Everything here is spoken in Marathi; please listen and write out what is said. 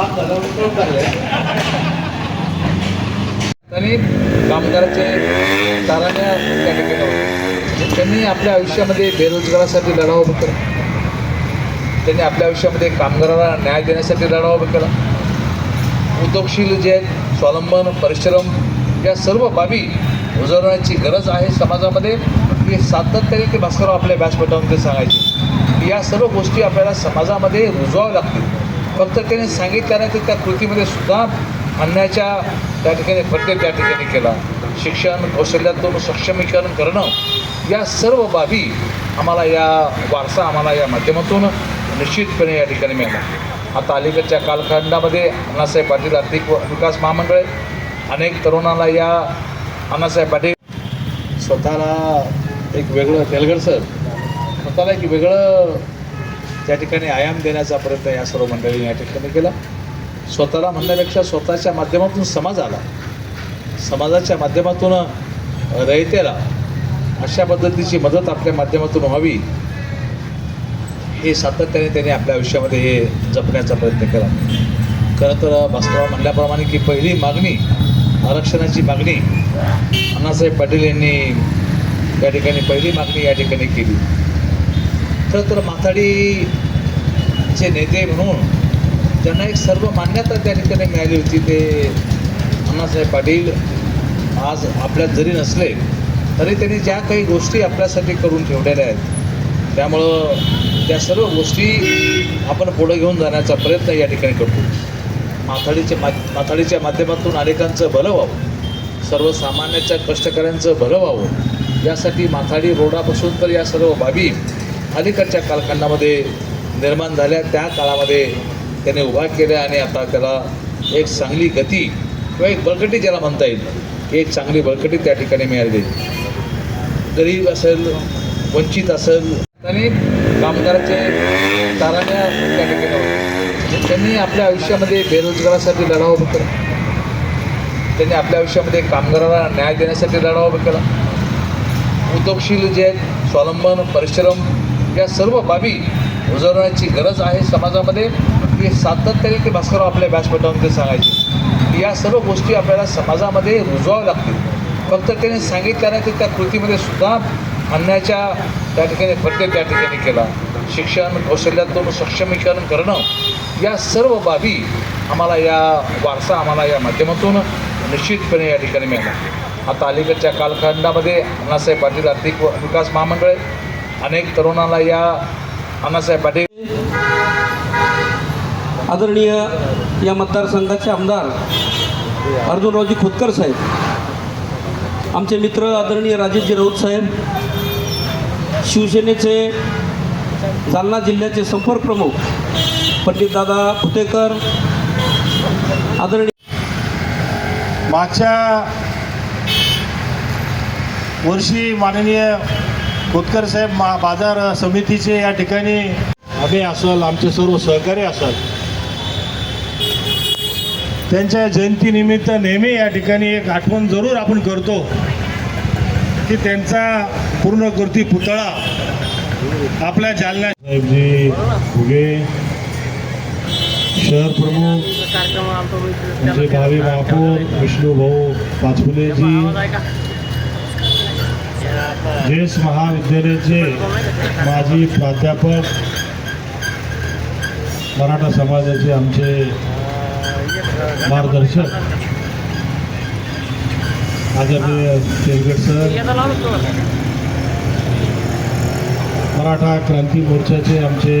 काम झालं कळून त्यांनी कामगाराचे त्या ठिकाणी म्हणजे त्यांनी आपल्या आयुष्यामध्ये बेरोजगारासाठी लढावं उभं केला. त्यांनी आपल्या आयुष्यामध्ये कामगाराला न्याय देण्यासाठी लढा उभं केला. उद्योगशील जे आहेत स्वावलंबन परिश्रम या सर्व बाबी उजवण्याची गरज आहे समाजामध्ये. हे सातत्याने ते भास्करराव आपल्या व्यासपीठामध्ये सांगायचे. या सर्व गोष्टी आपल्याला समाजामध्ये रुजवाव्या लागतील. फक्त त्याने सांगितल्यानंतर त्या कृतीमध्ये सुद्धा आणण्याच्या त्या ठिकाणी प्रत्येक त्या ठिकाणी केला. शिक्षण कौशल्यातून सक्षमीकरण करणं या सर्व बाबी आम्हाला या वारसा आम्हाला या माध्यमातून निश्चितपणे या ठिकाणी मिळाला आता अलीकडच्या कालखंडामध्ये अण्णासाहेब पाटील आर्थिक व विकास महामंडळ अनेक तरुणाला या अण्णासाहेब पाटील स्वतःला एक वेगळं तेलगड सर स्वतःला एक वेगळं त्या ठिकाणी आयाम देण्याचा प्रयत्न या सर्व मंडळीने या ठिकाणी केला. स्वतःला म्हणण्यापेक्षा स्वतःच्या माध्यमातून समाजाला समाजाच्या माध्यमातून रयतेला अशा पद्धतीची मदत आपल्या माध्यमातून व्हावी हे सातत्याने त्यांनी आपल्या आयुष्यामध्ये हे जपण्याचा प्रयत्न केला. खरं तर भास्करराव म्हणल्याप्रमाणे की पहिली मागणी आरक्षणाची मागणी अण्णासाहेब पाटील यांनी या ठिकाणी पहिली मागणी या ठिकाणी केली. खरं तर माथाडीचे नेते म्हणून त्यांना एक सर्व मान्यता त्या ठिकाणी मिळाली होती. ते अण्णासाहेब पाटील आज आपल्यात जरी नसले तरी त्यांनी ज्या काही गोष्टी आपल्यासाठी करून ठेवलेल्या आहेत त्यामुळं त्या सर्व गोष्टी आपण पुढे घेऊन जाण्याचा प्रयत्न या ठिकाणी करतो. माथाडीच्या मा माथाडीच्या माध्यमातून अनेकांचं भलं व्हावं सर्वसामान्याच्या कष्टकऱ्यांचं भलं व्हावं यासाठी माथाडी रोडापासून तर या सर्व बाबी अलीकडच्या कालखंडामध्ये निर्माण झाल्या. त्या काळामध्ये त्याने उभा केल्या आणि आता त्याला एक चांगली गती किंवा एक बळकटी ज्याला म्हणता येईल एक चांगली बळकटी त्या ठिकाणी मिळाली गरीब असेल वंचित असेल आणि कामगाराचे ताराण्या त्या ठिकाणी म्हणजे त्यांनी आपल्या आयुष्यामध्ये बेरोजगारासाठी लढा उभं केला. त्यांनी आपल्या आयुष्यामध्ये कामगाराला न्याय देण्यासाठी लढा उभं केला. उद्योगशील जे आहेत स्वावलंबन परिश्रम या सर्व बाबी उजवण्याची गरज आहे समाजामध्ये. हे सातत्याने ते भास्करराव आपल्या व्यासपीठामध्ये सांगायचे. या सर्व गोष्टी आपल्याला समाजामध्ये रुजवाव्या लागतील. फक्त त्याने सांगितल्याने ते त्या कृतीमध्ये सुद्धा आणण्याच्या त्या ठिकाणी प्रत्येक त्या ठिकाणी केला. शिक्षण कौशल्यातून सक्षमीकरण करणं या सर्व बाबी आम्हाला या वारसा आम्हाला या माध्यमातून निश्चितपणे या ठिकाणी मिळाला आता अलीकडच्या कालखंडामध्ये अण्णासाहेब पाटील आर्थिक व विकास महामंडळ आहे. अनेक तरुणाला या अण्णासाहेब पाटील आदरणीय या मतदारसंघाचे आमदार अर्जुनरावजी खोतकर साहेब आमचे मित्र आदरणीय राजेशजी राऊत साहेब शिवसेनेचे जालना जिल्ह्याचे संपर्क प्रमुख पंडितदादा फुटेकर आदरणीय मागच्या वर्षी माननीय खोतकर साहेब मा बाजार समितीचे या ठिकाणी आम्ही असल आमचे सर्व सहकारी असल. त्यांच्या जयंतीनिमित्त नेहमी या ठिकाणी एक आठवण जरूर आपण करतो की त्यांचा पूर्णकृती पुतळा आपल्या जालना साहेबजी फुगे शहर प्रमुख आमचे भावी महापौर विष्णू भाऊ पाचफुलेजी जेस महाविद्यालयाचे माजी प्राध्यापक मराठा समाजाचे आमचे मार्गदर्शक आदरणीय तेलगड सर मराठा क्रांती मोर्चाचे आमचे